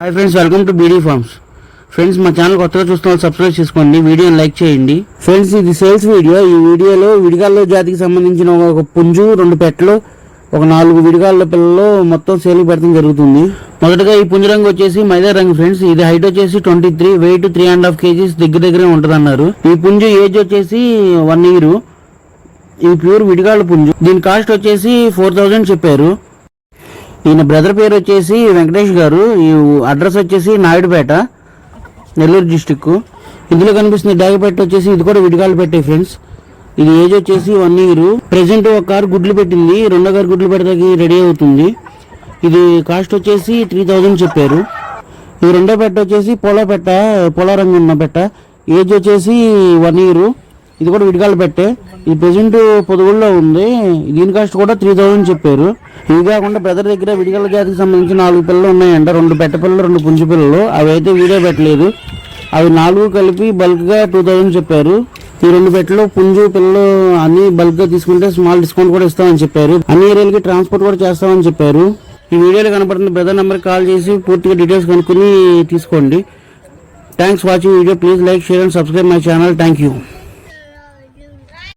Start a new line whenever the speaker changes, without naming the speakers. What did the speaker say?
Hi friends welcome to BD farms friends మా channel కొత్తగా చూస్తున్న వాళ్ళు సబ్స్క్రైబ్ చేసుకోండి వీడియోని లైక్ చేయండి. ఫ్రెండ్స్ ఇది సేల్స్ వీడియో ఈ వీడియోలో విడిగాల్లో జాతికి సంబంధించిన ఒక పుంజు రెండు పెట్టలు ఒక నాలుగు విడిగాళ్ళ పిల్లలు మొత్తం సేల్ పెడతాం జరుగుతుంది. మొదటగా ఈ పుంజు రంగు వచ్చేసి మైదా రంగు ఫ్రెండ్స్ ఇది హైట్ వచ్చేసి twenty three weight three and half kgs దగ్గర దగ్గరే ఉంటుంది అన్నారు ఈ పుంజు ఏజ్ వచ్చేసి వన్ ఇయర్ ఇది ప్యూర్ విడిగాళ్ళ పుంజు. దీని కాస్ట్ వచ్చేసి ఫోర్ థౌజండ్ చెప్పారు. ఈయన బ్రదర్ పేరు వచ్చేసి వెంకటేష్ గారు. ఈ అడ్రస్ వచ్చేసి నాయుడుపేట నెల్లూరు డిస్టిక్ ఇందులో కనిపిస్తుంది డాగపేట వచ్చేసి ఇది కూడా విడిగాలు పెట్టాయి ఫ్రెండ్స్. ఇది ఏజ్ వచ్చేసి వన్ ఇయర్. ప్రెసెంట్ ఒక కారు గుడ్లు పెట్టింది. రెండో కారు గుడ్లు పెట్టడానికి రెడీ అవుతుంది. ఇది కాస్ట్ వచ్చేసి త్రీ థౌజండ్ చెప్పారు. ఈ రెండో పెట్ట వచ్చేసి పొలా పెట్ట పొలా రంగు ఉన్న పెట్ట. ఏజ్ వచ్చేసి వన్ ఇయర్. ఇది కూడా విడిగాలు పెట్టే. ఇది ప్రజెంట్ పొదుగుల్లో ఉంది. దీని కాస్ట్ కూడా త్రీ థౌజండ్ చెప్పారు. ఇవి కాకుండా బ్రదర్ దగ్గర విడిగల జాతికి సంబంధించి నాలుగు పిల్లలు ఉన్నాయంట. రెండు పెట్ట పిల్లలు రెండు పుంజు పిల్లలు. అవి అయితే వీడియో పెట్టలేదు. అవి నాలుగు కలిపి బల్క్గా టూ థౌజండ్ చెప్పారు. ఈ రెండు పెట్టలు పుంజు పిల్లలు అన్ని బల్క్గా తీసుకుంటే స్మాల్ డిస్కౌంట్ కూడా ఇస్తామని చెప్పారు. అన్ని ఏరియాలకి ట్రాన్స్పోర్ట్ కూడా చేస్తామని చెప్పారు. ఈ వీడియోలో కనపడుతున్న బ్రదర్ నెంబర్ కాల్ చేసి పూర్తిగా డీటెయిల్స్ కనుక్కుని తీసుకోండి. Thanks watching video please like share and subscribe my channel thank you